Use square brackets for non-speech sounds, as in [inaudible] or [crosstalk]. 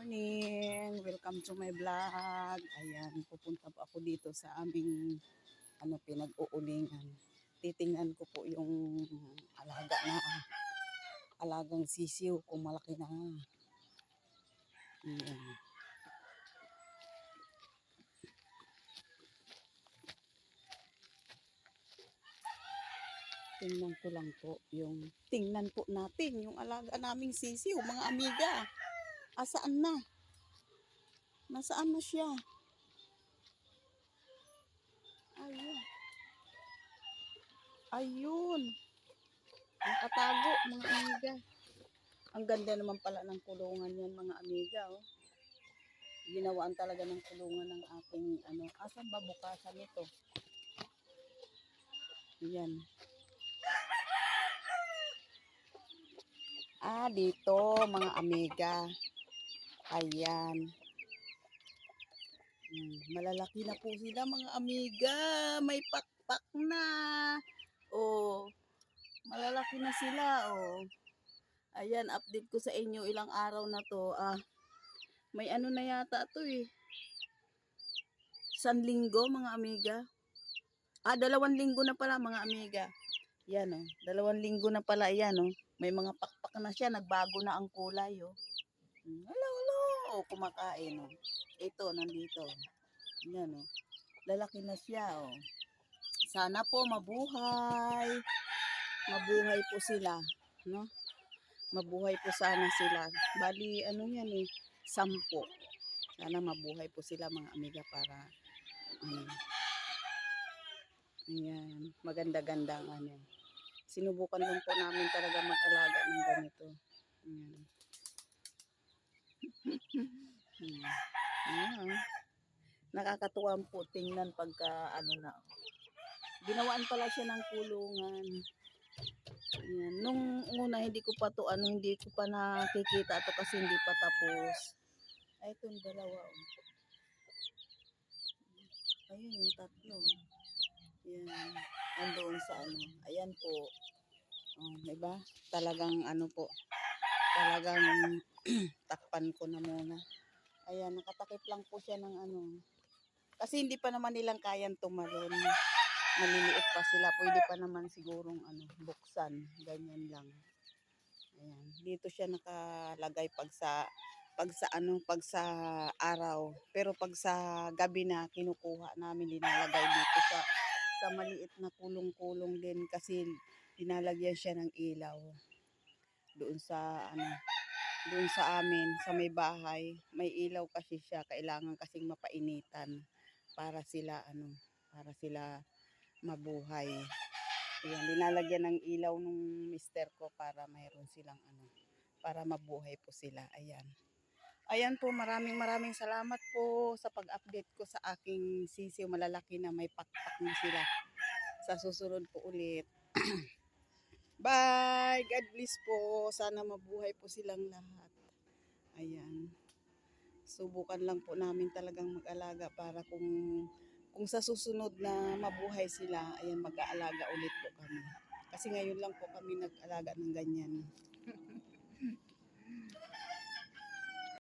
morning! Welcome to my vlog. Ayan, pupunta po ako dito sa aming ano, pinag-uulingan. Titingnan ko po yung alaga na alagang sisiw kung malaki na. Ayan. Tingnan ko lang po yung tingnan po natin yung alaga naming sisiw, mga amiga. Asaan na? Nasaan na siya? Ayun. Ayun. Nakatago, mga amiga. Ang ganda naman pala ng kulungan yan, mga amiga. Oh. Ginawaan talaga ng kulungan ng aking, ano, asan ba bukasan nito? Yan. Ah, dito, mga amiga. Ayan. Hmm, malalaki na po sila mga amiga. May pakpak na. Oh, malalaki na sila. Oh. Ayan, update ko sa inyo ilang araw na to. Ah, may ano na yata to eh. San linggo mga amiga. Ah, dalawang linggo na pala mga amiga. Yan oh, dalawang linggo na pala yan oh. May mga pakpak na siya, nagbago na ang kulay oh. Hmm, hello. Oh, kumakain oh. Ito, nandito. Yan oh. Lalaki na siya oh. Sana po mabuhay. Mabuhay po sila, no? Mabuhay po sana sila. Bali, ano yan eh, sampo. Sana mabuhay po sila mga amiga para ano, Ayan, maganda-ganda ano. Sinubukan lang po namin talaga mag-alaga ng ganito. Ayan. Hmm. Ayan. Nakakatuwa po tingnan pagka ano na. Ginawaan pala siya ng kulungan. Ayan. Nung una hindi ko pa to ano, hindi ko pa nakikita to kasi hindi pa tapos. Ay, itong dalawa. oh. Ayun yung tatlo. Yan. Andoon sa ano. Ayan po. Oh, diba? Talagang ano po. Talagang [clears throat] takpan ko na muna. Ayan, nakatakip lang po siya ng ano. Kasi hindi pa naman nilang kayang tumalon. Maliliit pa sila. Pwede pa naman sigurong ano, buksan. Ganyan lang. Ayan. Dito siya nakalagay pag sa pag sa ano, pag sa araw. Pero pag sa gabi na kinukuha namin dinalagay dito sa sa maliit na kulong-kulong din kasi dinalagyan siya ng ilaw doon sa ano doon sa amin sa may bahay. May ilaw kasi siya kailangan kasing mapainitan para sila ano para sila mabuhay. Ayan, dinalagyan ng ilaw nung mister ko para mayroon silang ano para mabuhay po sila. Ayan. Ayan po, maraming maraming salamat po sa pag-update ko sa aking sisiw. Malalaki na may pakpak na sila. Sa susunod po ulit. [clears throat] Bye! God bless po. Sana mabuhay po silang lahat. Ayan. Subukan lang po namin talagang mag-alaga para kung kung sa susunod na mabuhay sila, ayan, mag-aalaga ulit po kami. Kasi ngayon lang po kami nag-alaga ng ganyan. [laughs]